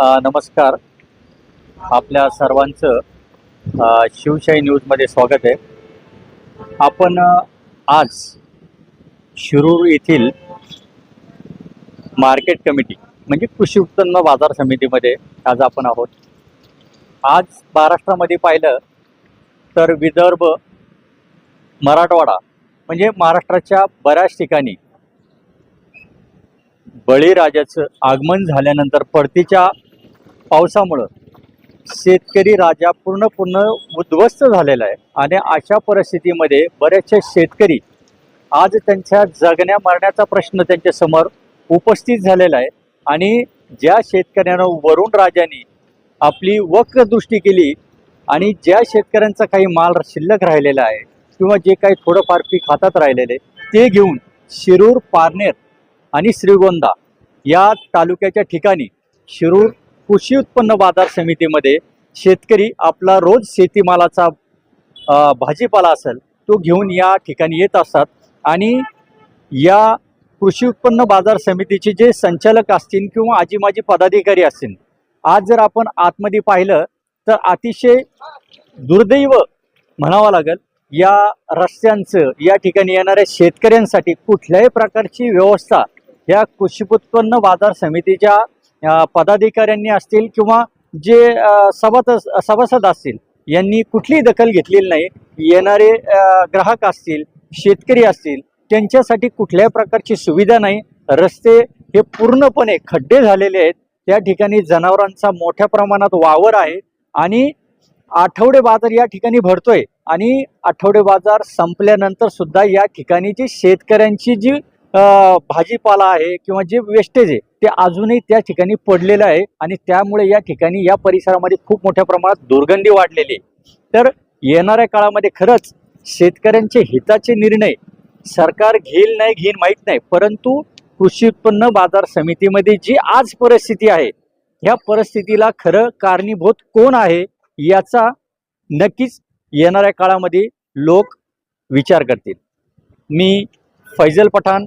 नमस्कार. आपल्या सर्वांचं शिवशाही न्यूजमध्ये स्वागत आहे. आपण आज शिरूर येथील मार्केट कमिटी म्हणजे कृषी उत्पन्न बाजार समितीमध्ये आज आपण आहोत. आज महाराष्ट्रामध्ये पाहिलं तर विदर्भ मराठवाडा म्हणजे महाराष्ट्राच्या बऱ्याच ठिकाणी बळीराजाचं आगमन झाल्यानंतर परतीच्या पावसामुळं शेतकरी राजा पूर्ण पूर्ण उद्ध्वस्त झालेला आहे. आणि अशा परिस्थितीमध्ये बरेचसे शेतकरी आज त्यांच्या जगण्या मरण्याचा प्रश्न त्यांच्यासमोर उपस्थित झालेला आहे. आणि ज्या शेतकऱ्यानं वरुण राजांनी आपली वक्र दृष्टी केली आणि ज्या शेतकऱ्यांचा काही माल शिल्लक राहिलेला आहे किंवा जे काही थोडंफार पीक हातात राहिलेले ते घेऊन शिरूर पारनेर आणि श्रीगोंदा या तालुक्याच्या ठिकाणी शिरूर कृषी उत्पन्न बाजार समितीमध्ये शेतकरी आपला रोज शेतीमालाचा भाजीपाला असेल तो घेऊन या ठिकाणी येत असतात. आणि या कृषी उत्पन्न बाजार समितीचे जे संचालक असतील किंवा आजी माजी पदाधिकारी असतील आज जर आपण आतमध्ये पाहिलं तर अतिशय दुर्दैव म्हणावं लागेल या रस्त्यांचं या ठिकाणी येणाऱ्या शेतकऱ्यांसाठी कुठल्याही प्रकारची व्यवस्था या कृषी उत्पन्न बाजार समितीच्या पदाधिकाऱ्यांनी असतील किंवा जे सभात सभासद असतील यांनी कुठलीही दखल घेतलेली नाही. येणारे ग्राहक असतील शेतकरी असतील त्यांच्यासाठी कुठल्याही प्रकारची सुविधा नाही. रस्ते हे पूर्णपणे खड्डे झालेले आहेत. त्या ठिकाणी जनावरांचा मोठ्या प्रमाणात वावर आहे आणि आठवडे बाजार या ठिकाणी भरतोय आणि आठवडे बाजार संपल्यानंतर सुद्धा या ठिकाणी जी शेतकऱ्यांची जी भाजीपाला आहे किंवा जे वेस्टेज आहे ते अजूनही त्या ठिकाणी पडलेलं आहे आणि त्यामुळे या ठिकाणी या परिसरामध्ये खूप मोठ्या प्रमाणात दुर्गंधी वाढलेली आहे. तर येणाऱ्या काळामध्ये खरंच शेतकऱ्यांचे हिताचे निर्णय सरकार घेईल नाही घेईल माहीत नाही परंतु कृषी उत्पन्न बाजार समितीमध्ये जी आज परिस्थिती आहे ह्या परिस्थितीला खरं कारणीभूत कोण आहे याचा नक्कीच येणाऱ्या काळामध्ये लोक विचार करतील. मी फैजल पठाण